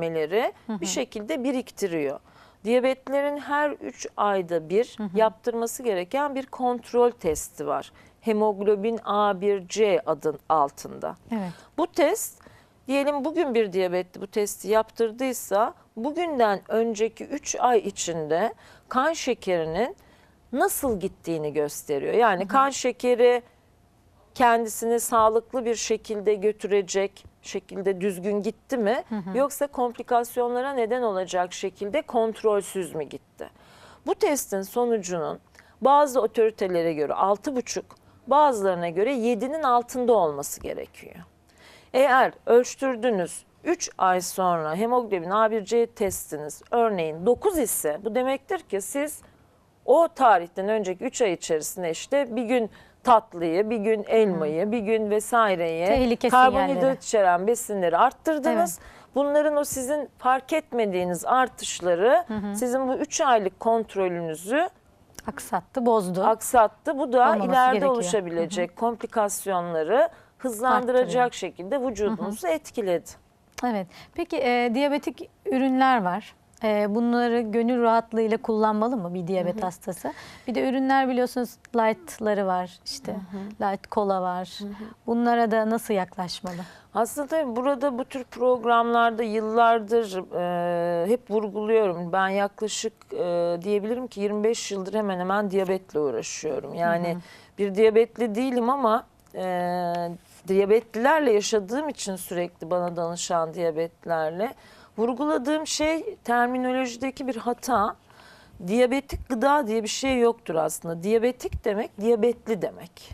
meleri bir şekilde biriktiriyor. Diyabetlerin her 3 ayda bir yaptırması gereken bir kontrol testi var. Hemoglobin A1C adın altında. Evet. Bu test diyelim bugün bir diyabetli bu testi yaptırdıysa bugünden önceki 3 ay içinde kan şekerinin nasıl gittiğini gösteriyor. Yani kan şekeri kendisini sağlıklı bir şekilde götürecek şekilde düzgün gitti mi yoksa komplikasyonlara neden olacak şekilde kontrolsüz mü gitti? Bu testin sonucunun bazı otoritelere göre 6,5 bazılarına göre 7'nin altında olması gerekiyor. Eğer ölçtürdünüz 3 ay sonra hemoglobin A1C testiniz örneğin 9 ise bu demektir ki siz o tarihten önceki 3 ay içerisinde işte bir gün tatlıyı, bir gün elmayı, bir gün vesaireyi, Tehlike karbonhidrat sinyalleri. içeren besinleri arttırdınız. Bunların o sizin fark etmediğiniz artışları sizin bu 3 aylık kontrolünüzü Aksattı, bozdu. aksattı. Bu da Olmaması ileride gerekiyor. oluşabilecek komplikasyonları hızlandıracak şekilde vücudunuzu etkiledi. Evet. Peki e, diyabetik ürünler var. E, bunları gönül rahatlığıyla kullanmalı mı bir diyabet hastası? Bir de ürünler biliyorsunuz light'ları var. işte light kola var. Bunlara da nasıl yaklaşmalı? Aslında burada bu tür programlarda yıllardır e, hep vurguluyorum. Ben yaklaşık e, diyebilirim ki 25 yıldır hemen hemen diyabetle uğraşıyorum. Yani bir diyabetli değilim ama e, diyabetlilerle yaşadığım için sürekli bana danışan diyabetlerle vurguladığım şey terminolojideki bir hata. Diyabetik gıda diye bir şey yoktur aslında. Diyabetik demek diyabetli demek.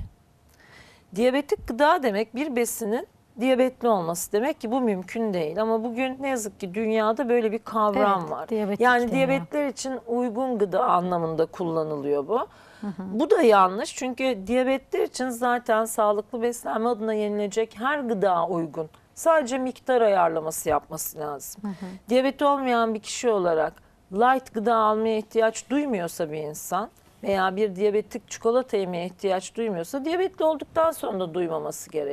Diyabetik gıda demek bir besinin diyabetli olması demek ki bu mümkün değil. Ama bugün ne yazık ki dünyada böyle bir kavram Evet, var. yani diyabetler için uygun gıda anlamında kullanılıyor bu. Bu da yanlış çünkü diyabetler için zaten sağlıklı beslenme adına yenilecek her gıda uygun. Sadece miktar ayarlaması yapması lazım. Diyabeti olmayan bir kişi olarak light gıda almaya ihtiyaç duymuyorsa bir insan veya bir diyabetik çikolata yemeye ihtiyaç duymuyorsa diyabetli olduktan sonra da duymaması gerekiyor.